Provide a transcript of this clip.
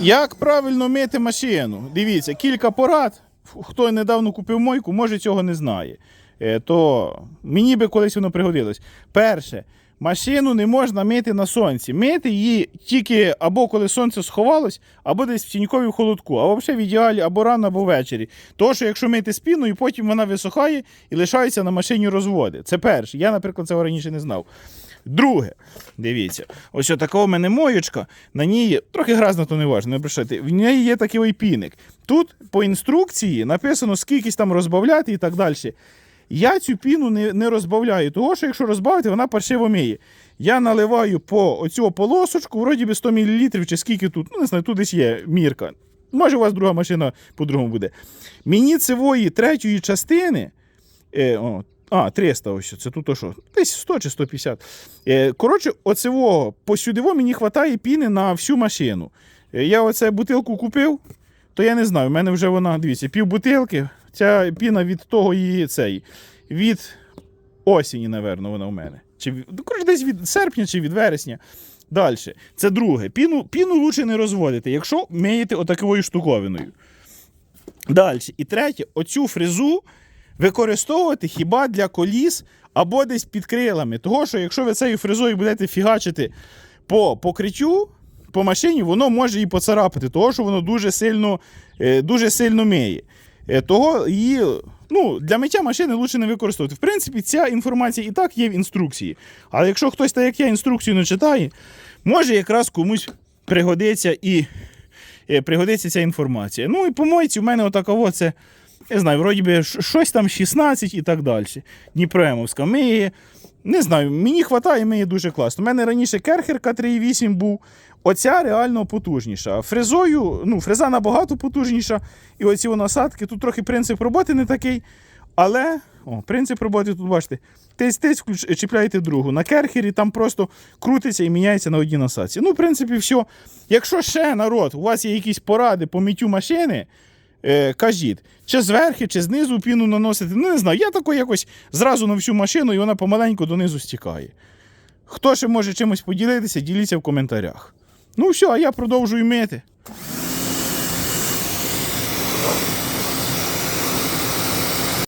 Як правильно мити машину? Дивіться, кілька порад. Хто недавно купив мойку, може цього не знає. Е, То мені би колись воно пригодилось. Перше, машину не можна мити на сонці. Мити її тільки або коли сонце сховалось, або десь в тіньковій холодку, а взагалі в ідеалі або рано, або ввечері. Тому що якщо мити спіною, потім вона висохає і лишається на машині розводи. Це перше. Я, наприклад, цього раніше не знав. Друге, дивіться, ось така у мене моєчка, на ній трохи грязно, то не важно, не обращайте. В неї є такий піник. Тут по інструкції написано, скільки там розбавляти і так далі. Я цю піну не, не розбавляю, тому що якщо розбавити, вона паршиво миє. Я наливаю по оцю полосочку, вроді би 100 мл чи скільки тут, ну не знаю, тут десь є мірка. Може, у вас друга машина по-другому буде. Мені цивої третьої частини. Е, о, а, 300 ось, це тут то що? Десь 100 чи 150. Е, коротше, оцевого посюдиво мені вистачає піни на всю машину. Е, я оце бутилку купив, то я не знаю, в мене вже вона, дивіться, пів бутилки. Ця піна від того її цей. Від осені, напевно, вона у мене. Чи, ну, коротше, десь від серпня чи від вересня. Далі. Це друге. Піну, піну лучше не розводити, якщо миєте отаковою штуковиною. Далі. І третє, оцю фрезу використовувати хіба для коліс або десь під крилами. Того, що якщо ви цією фрезою будете фігачити по покриттю, по машині, воно може і поцарапати, того, що воно дуже сильно, е, дуже сильно миє. Е, Того її ну, для миття машини лучше не використовувати. В принципі, ця інформація і так є в інструкції. Але якщо хтось так як я інструкцію не читає, може якраз комусь пригодиться і е, пригодиться ця інформація. Ну і по мойці в мене отаково це, я знаю, вроді би щось там 16 і так далі. Дніпроемовська. Ми, не знаю, мені вистачає, миє дуже класно. У мене раніше керхерка 3.8 був. Оця реально потужніша. Фрезою, ну, фреза набагато потужніша. І оці насадки, тут трохи принцип роботи не такий. Але о, принцип роботи тут бачите. Тись-тись, включ- чіпляєте другу. На керхері там просто крутиться і міняється на одній насадці. Ну, в принципі, все. Якщо ще народ, у вас є якісь поради по миттю машини, е, кажіть, чи зверху, чи знизу піну наносити. Ну, не знаю, я тако якось зразу на всю машину і вона помаленьку донизу стікає. Хто ще може чимось поділитися, діліться в коментарях. Ну все, а я продовжую мити.